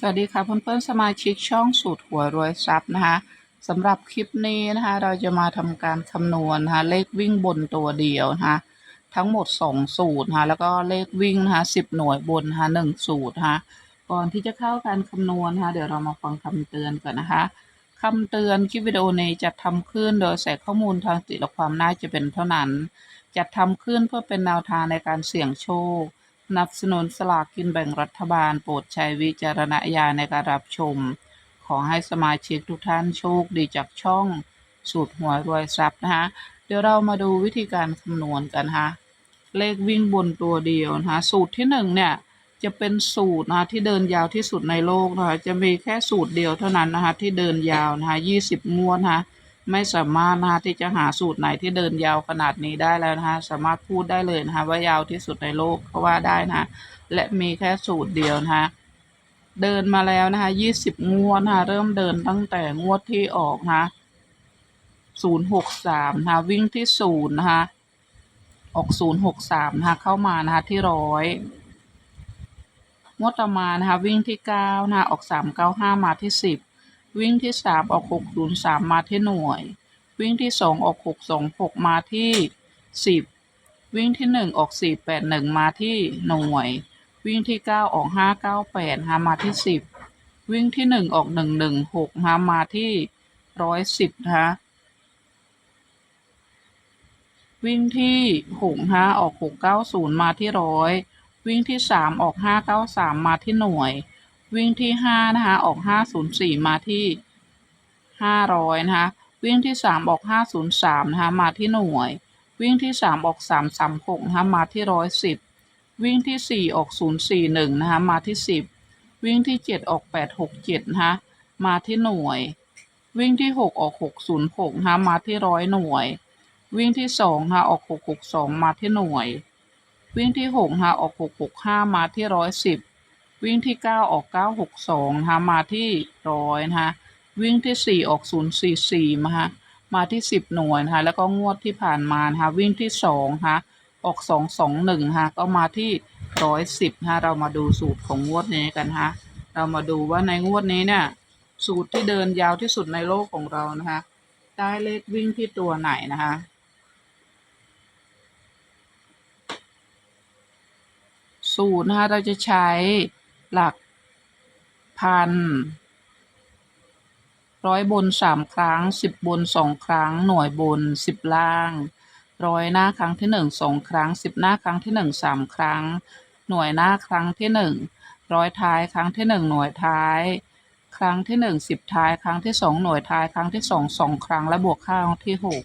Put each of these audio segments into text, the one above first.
สวัสดีค่ะเพื่อนๆสมาชิกช่องสูตรหัวรวยทรัพย์นะคะสำหรับคลิปนี้นะคะเราจะมาทำการคำนวณนะคะเลขวิ่งบนตัวเดียวนะคะทั้งหมด 2 สูตรนะคะแล้วก็เลขวิ่งนะคะ10หน่วยบนนะคะ1สูตรนะคะก่อนที่จะเข้าการคำนวณนะคะเดี๋ยวเรามาฟังคำเตือนก่อนนะคะคำเตือนคลิปวิดีโอนี้จะทำขึ้นโดยใส่ข้อมูลทางสติและความน่าจะเป็นเท่านั้น จัดทำขึ้นเพื่อเป็นแนวทางในการเสี่ยงโชค นับสนุนสลากกินแบ่งรัฐบาล โปรดใช้วิจารณญาณในการรับชม ขอให้สมาชิกทุกท่านโชคดีจากช่องสูตรหัวรวยทรัพย์นะคะเดี๋ยวเรามาดูวิธีการคำนวณกันนะคะเลขวิ่งบนตัวเดียวนะคะสูตรที่หนึ่งเนี่ยจะเป็นสูตรนะคะที่เดินยาวที่สุดในโลกนะคะจะมีแค่สูตรเดียวเท่านั้นนะคะที่เดินยาวนะคะยี่สิบงวดนะคะ ไม่สามารถนะคะที่จะหาสูตรไหนที่เดินยาวขนาดนี้ได้แล้วนะคะสามารถพูดได้เลยนะคะว่ายาวที่สุดในโลกก็ว่าได้นะะและมีแค่สูตรเดียวนะคะเดินมาแล้วนะคะยี่สิบงวดนะคะเริ่มเดินตั้งแต่งวดที่ออกนะคะศูนย์หกสามนะคะวิ่งที่ศูนย์นะคะออกศูนย์หกสามนะคะเข้ามานะคะที่ร้อยงวดต่อมานะคะวิ่งที่เก้านะคะออกสามเก้าห้ามาที่สิบ วิ่งที่สามออกหกศูนย์สามมาที่หน่วย วิ่งที่สองออกหกสองหกมาที่สิบวิ่งที่หนึ่งออกสี่แปดหนึ่งมาที่หน่วย วิ่งที่เก้าออกห้าเก้าแปดฮะมาที่สิบวิ่งที่หนึ่งออกหนึ่งหนึ่งหกฮะมาที่ร้อยสิบฮะวิ่งที่หกฮะออกหกเก้าศูนย์มาที่ร้อยวิ่งที่สามออกห้าเก้าสามมาที่หน่วย วิ่งที่ห้านะคะออกห้าศูนย์สี่มาที่ห้าร้อยนะคะ วิ่งที่สามออกห้าศูนย์สามนะคะมาที่หน่วย วิ่งที่สามออกสามสามหกนะคะมาที่ร้อยสิบวิ่งที่สี่ออกศูนย์สี่หนึ่งนะคะมาที่สิบวิ่งที่เจ็ดออกแปดหกเจ็ดนะคะมาที่หน่วย วิ่งที่หกออกหกศูนย์หกนะคะมาที่ร้อยหน่วย วิ่งที่สองนะคะออกหกหกสองมาที่หน่วย วิ่งที่หกนะคะออกหกหกห้ามาที่ร้อยสิบ วิ่งที่เก้าออกเก้าหกสองนะคะมาที่ร้อยนะคะวิ่งที่สี่ออกศูนย์สี่สี่มาฮะมาที่สิบหน่วยนะคะแล้วก็งวดที่ผ่านมานะคะวิ่งที่สองนะคะออกสองสองหนึ่งนะคะก็มาที่ร้อยสิบนะคะเรามาดูสูตรของงวดนี้กันนะคะเรามาดูว่าในงวดนี้เนี่ยสูตรที่เดินยาวที่สุดในโลกของเรานะคะได้เลขวิ่งที่ตัวไหนนะคะสูตรนะคะเราจะใช้ หลัก พัน ร้อยบนสามครั้งสิบบนสองครั้ง หน่วยบนสิบล่าง ร้อยหน้าครั้งที่หนึ่งสองครั้งสิบหน้าครั้งที่หนึ่งสามครั้ง หน่วยหน้าครั้งที่หนึ่งร้อยท้ายครั้งที่หนึ่งหน่วยท้าย ครั้งที่หนึ่งสิบท้ายครั้งที่สองหน่วยท้ายครั้งที่สองสองครั้งและบวกค่างที่หก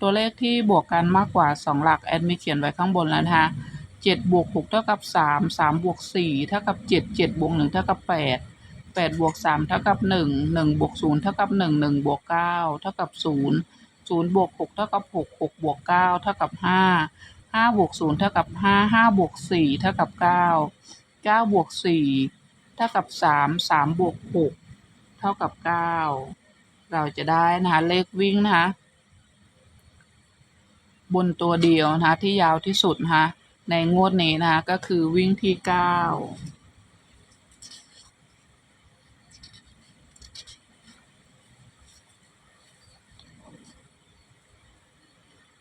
ตัวเลขที่บวกกันมากกว่าสองหลักแอดมิเขียนไว้ข้างบนแล้วนะคะ เจ็ดบวกหกเท่ากับสามสามบวกสี่เท่ากับเจ็ดเจ็ดบวกหนึ่งเท่ากับแปดแปดบวกสามเท่ากับหนึ่งหนึ่งบวกศูนย์เท่ากับหนึ่งหนึ่งบวกเก้าเท่ากับศูนย์ศูนย์บวกหกเท่ากับหกหกบวกเก้าเท่ากับห้าห้าบวกศูนย์เท่ากับห้าห้าบวกสี่เท่ากับเก้าเก้าบวกสี่เท่ากับสามสามบวกหกเท่ากับเก้าเราจะได้นะคะเลขวิ่งนะคะบนตัวเดียวนะคะที่ยาวที่สุดนะคะ ในงวดนี้นะคะก็คือวิ่งที่เก้า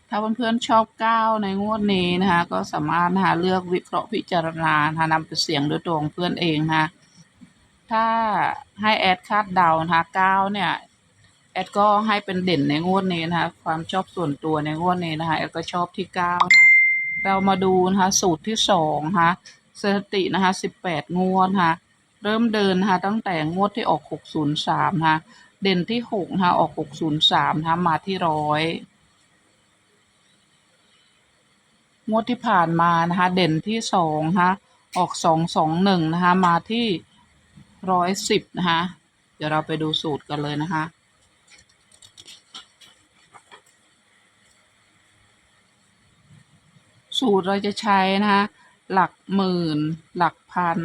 ถ้าเพื่อนๆชอบเก้าในงวดนี้นะคะก็สามารถนะคะเลือกวิเคราะห์พิจารณานะคะนำไปเสียงด้วยตัวของเพื่อนเองนะคะถ้าให้แอดคาดเดานะคะเก้าเนี่ยแอดก็ให้เป็นเด่นในงวดนี้นะคะความชอบส่วนตัวในงวดนี้นะคะแอดก็ชอบที่เก้านะคะ เรามาดูนะคะสูตรที่สองนะคะสถิตินะคะสิบแปดงวดนะคะเริ่มเดินนะคะตั้งแต่งวดที่ออกหกศูนย์สามนะคะเด่นที่หกนะคะออกหกศูนย์สามนะคะมาที่ร้อยงวดที่ผ่านมานะคะเด่นที่สองนะคะออกสองสองหนึ่งนะคะมาที่ร้อยสิบนะคะเดี๋ยวเราไปดูสูตรกันเลยนะคะ สูตรเราจะใช้นะคะหลักหมื่น หลักพัน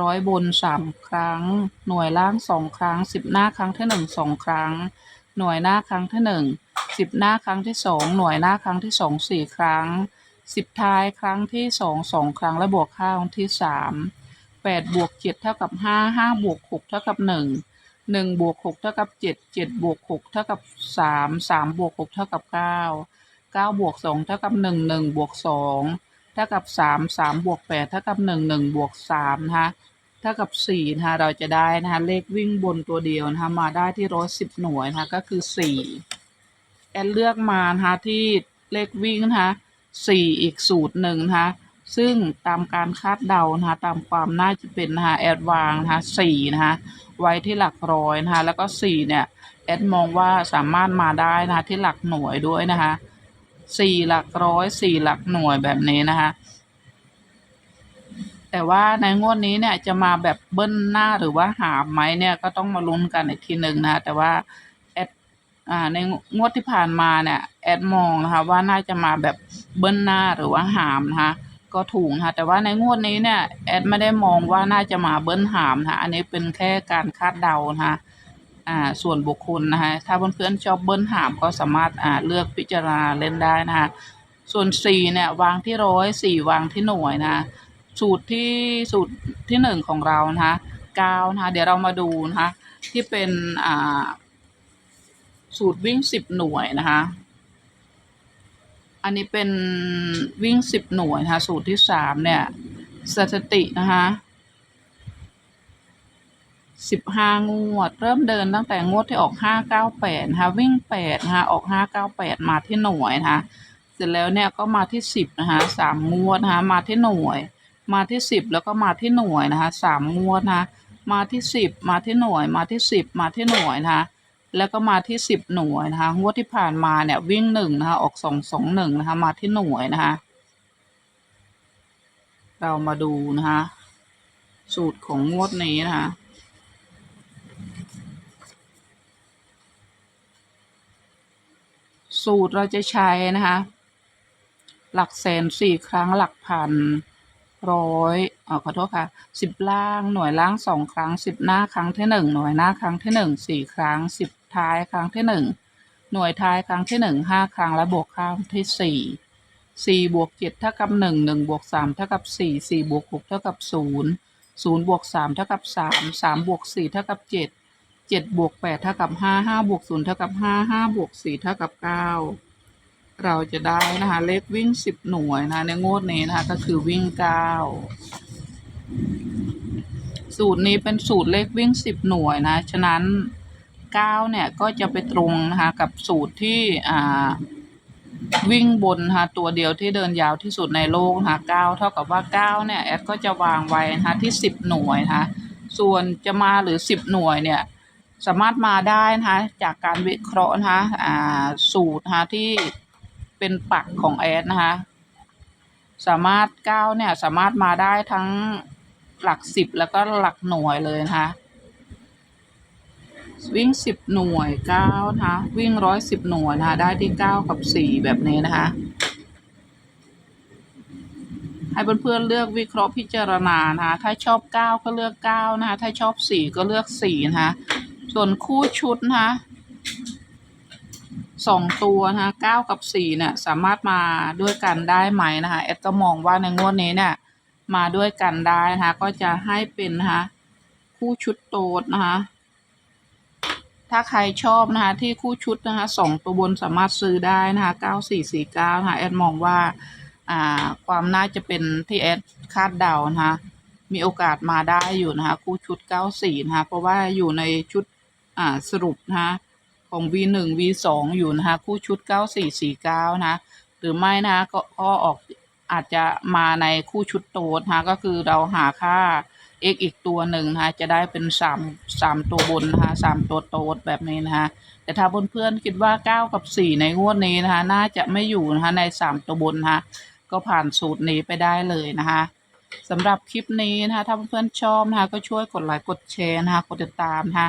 ร้อยบนสามครั้ง หน่วยล่างสองครั้งสิบหน้าครั้งที่หนึ่งสองครั้ง หน่วยหน้าครั้งที่หนึ่งสิบหน้าครั้งที่สองหน่วยหน้าครั้งที่สองสี่ครั้งสิบท้ายครั้งที่สองสองครั้งและบวกค่าครั้งที่สามแปดบวกเจ็ดเท่ากับห้าห้าบวกหกเท่ากับหนึ่งหนึ่งบวกหกเท่ากับเจ็ดเจ็ดบวกหกเท่ากับสามสามบวกหกเท่ากับเก้า เก้าบวกสองเท่ากับหนึ่งหนึ่งบวกสองเท่ากับสามสามบวกแปดเท่ากับหนึ่งหนึ่งบวกสามนะคะเท่ากับสี่นะคะเราจะได้นะคะเลขวิ่งบนตัวเดียวนะคะมาได้ที่ร้อยสิบหน่วยนะคะก็คือสี่แอนเลือกมานะคะที่เลขวิ่งนะคะสี่อีกสูตรหนึ่งนะคะซึ่งตามการคาดเดานะคะตามความน่าจะเป็นนะคะแอดวางนะคะสี่นะคะไว้ที่หลักร้อยนะคะแล้วก็สี่เนี่ยแอดมองว่าสามารถมาได้นะคะที่หลักหน่วยด้วยนะคะ สี่หลักร้อยสี่หลักหน่วยแบบนี้นะคะ แต่ว่าในงวดนี้เนี่ยจะมาแบบเบิ้ลหน้าหรือว่าหามไหมเนี่ยก็ต้องมาลุ้นกันอีกทีหนึ่งนะแต่ว่าแอดอ่าในงวดที่ผ่านมาเนี่ยแอดมองนะคะว่าน่าจะมาแบบเบิ้ลหน้าหรือว่าหามนะคะก็ถูกนะคะแต่ว่าในงวดนี้เนี่ยแอดไม่ได้มองว่าน่าจะมาเบิ้ลหามนะคะอันนี้เป็นแค่การคาดเดานะคะ อ่าส่วนบุคคลนะคะถ้าเพื่อนๆชอบเบิ้ลหามก็สามารถอ่าเลือกพิจารณาเล่นได้นะคะส่วนสี่เนี่ยวางที่ร้อยสี่วางที่หน่วยนะสูตรที่สูตรที่หนึ่งของเรานะคะเก้านะคะเดี๋ยวเรามาดูนะคะที่เป็นอ่าสูตรวิ่งสิบหน่วยนะคะอันนี้เป็นวิ่งสิบหน่วยนะคะสูตรที่สามเนี่ยสถิตินะคะ สิบห้างวด เริ่มเดินตั้งแต่งวดที่ออกห้าเก้าแปดนะคะวิ่งแปดนะคะออกห้าเก้าแปดมาที่หน่วยนะคะเสร็จแล้วเนี่ยก็มาที่สิบนะคะสามงวดนะคะมาที่หน่วย มาที่สิบแล้วก็มาที่หน่วยนะคะสามงวดนะคะมาที่สิบมาที่หน่วย มาที่สิบมาที่หน่วยนะคะแล้วก็มาที่สิบหน่วยนะคะงวดที่ผ่านมาเนี่ยวิ่งหนึ่งนะคะออกสองสองหนึ่งนะคะมาที่หน่วยนะคะเรามาดูนะคะสูตรของงวดนี้นะคะ สูตรเราจะใช้นะคะ หลักแสนสี่ครั้งหลักพันร้อยอ่อขอโทษค่ะสิบล่างหน่วยล่างสองครั้งสิบหน้าครั้งที่หนึ่งหน่วยหน้าครั้งที่หนึ่งสี่ครั้งสิบท้ายครั้งที่หนึ่งหน่วยท้ายครั้งที่หนึ่งห้าครั้งและบวกครั้งที่สี่สี่บวกเจ็ดเท่ากับหนึ่งหนึ่งบวกสามเท่ากับสี่สี่บวกหกเท่ากับศูนย์ศูนย์บวกสามเท่ากับสามสามบวกสี่เท่ากับเจ็ด เจ็ดบวกแปดเท่ากับห้าห้าบวกศูนย์เท่ากับห้าห้าบวกสี่เท่ากับเก้าเราจะได้นะคะ เลขวิ่งสิบหน่วยนะคะในงวดนี้นะคะ ก็คือวิ่งเก้าสูตรนี้เป็นสูตรเลขวิ่งสิบหน่วยนะ ฉะนั้นเก้าเนี่ยก็จะไปตรงนะคะกับสูตรที่อ่าวิ่งบนนะคะตัวเดียวที่เดินยาวที่สุดในโลกนะคะเก้าเท่ากับว่าเก้าเนี่ยแอดก็จะวางไว้นะคะที่สิบหน่วยนะคะส่วนจะมาหรือสิบหน่วยเนี่ย สามารถมาได้นะคะจากการวิเคราะห์นะคะอ่าสูตรนะคะที่เป็นปักของแอดนะคะสามารถก้าวเนี่ยสามารถมาได้ทั้งหลักสิบแล้วก็หลักหน่วยเลยนะคะวิ่งสิบหน่วยเก้านะคะวิ่งร้อยสิบหน่วยนะคะได้ที่เก้ากับสี่แบบนี้นะคะให้เพื่อนๆเลือกวิเคราะห์พิจารณานะคะถ้าชอบเก้าก็เลือกเก้านะคะถ้าชอบสี่ก็เลือกสี่นะคะ ส่วนคู่ชุดนะคะสองตัวนะคะเก้ากับสี่เนี่ยสามารถมาด้วยกันได้ไหมนะคะแอดก็มองว่าในงวดนี้เนี่ยมาด้วยกันได้นะคะก็จะให้เป็นนะคะคู่ชุดโต๊ดนะคะถ้าใครชอบนะคะที่คู่ชุดนะคะสองตัวบนสามารถซื้อได้นะคะเก้าสี่สี่เก้านะคะแอดมองว่าอ่าความน่าจะเป็นที่แอดคาดเดานะคะมีโอกาสมาได้อยู่นะคะคู่ชุดเก้าสี่นะคะเพราะว่าอยู่ในชุด อ่าสรุปนะคะของ V หนึ่ง V สองอยู่นะคะคู่ชุดเก้าสี่สี่เก้านะหรือไม่นะก็ก็ออกอาจจะมาในคู่ชุดโต๊ดนะก็คือเราหาค่า x อีกตัวหนึ่งนะคะจะได้เป็นสามสามตัวบนนะคะสามตัวโต๊ดแบบนี้นะคะแต่ถ้าเพื่อนๆคิดว่าเก้ากับสี่ในงวดนี้นะคะน่าจะไม่อยู่นะคะในสามตัวบนนะคะก็ผ่านสูตรนี้ไปได้เลยนะคะสำหรับคลิปนี้นะคะถ้าเพื่อนๆชอบนะคะก็ช่วยกดไลค์กดแชร์นะคะกดติดตามนะคะ